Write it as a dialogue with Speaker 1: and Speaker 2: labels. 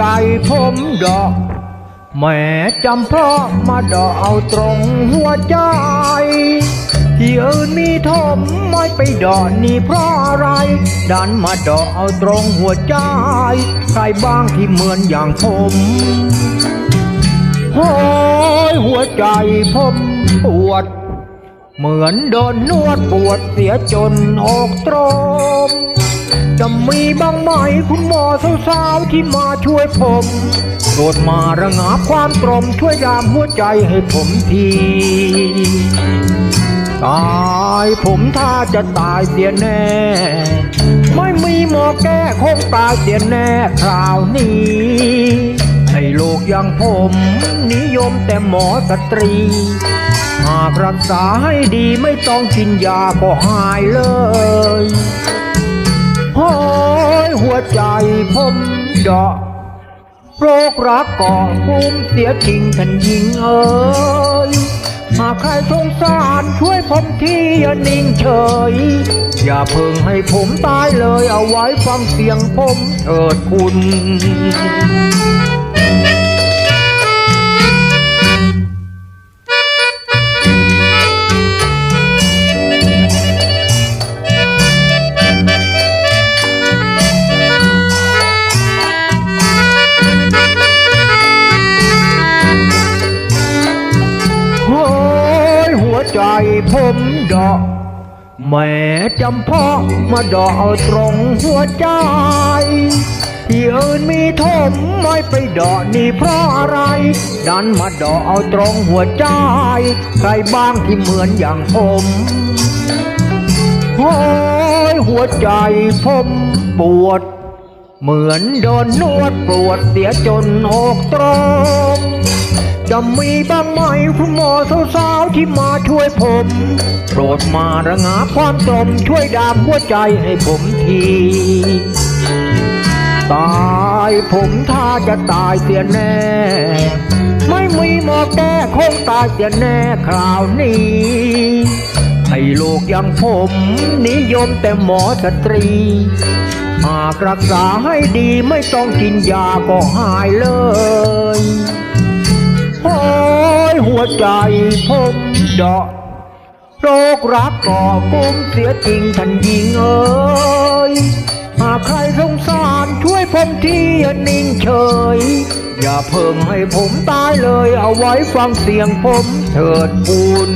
Speaker 1: จผมดอกแม่จำเพราะมาดอกเอาตรงหัวใจ ที่อื่นมีทมไม่ไปดอกนี่เพราะอะไร ดันมาดอกเอาตรงหัวใจ ใครบ้างที่เหมือนอย่างผมโอ้ยหัวใจผมปวด เหมือนโดนนวดปวดเสียจนอกตรม จะมีบ้างไหมคุณหมอสาวๆที่มาช่วยผมโปรดมาระงับความตรมช่วยยามหัวใจให้ผมทีตายผมถ้าจะตายเสียแน่ ไม่มีหมอแก้คงตายเสียแน่คราวนี้ ในโลกอย่างผม นิยมแต่หมอสตรี หากรักษาให้ดีไม่ต้องกินยาก็หายเลยโอ้ย หัวใจผมเดาะโรครักก่อกลุ่มเสียจริงท่านหญิงเอ๋ยหากใครสงสารช่วยผมที่อย่านิ่งเฉย อย่าเพิ่งให้ผมตายเลยเอาไว้ฟังเสียงผมเถิดคุณ ผมดอกแม่จำเพาะมาดอกเอาตรงหัวใจ ที่อื่นมีทมไม่ไปดอกนี่เพราะอะไร ดันมาดอกเอาตรงหัวใจ ใครบ้างที่เหมือนอย่างผมโอ้ยหัวใจผมปวด เหมือนโดนนวดปวดเสียจนอกตรม จะมีบ้างไหมคุณหมอสาวๆที่มาช่วยผม โปรดมาระงับความตรมช่วยดามหัวใจให้ผมที ตายผมถ้าจะตายเสียแน่ ไม่มีหมอแก้คงตายเสียแน่คราวนี้ให้โลกอย่างผมนิยมแต่หมอสตรีหากรักษาให้ดีไม่ต้องกินยาก็หายเลย โอ้ยหัวใจผมเดาะโรครักก่อกุ้มเสียจริงท่านหญิงเอ้ยหากใครสงสารช่วยผมทีอย่านิ่งเฉย อย่าเพิ่งให้ผมตายเลยเอาไว้ฟังเสียงผมเถิดบุญ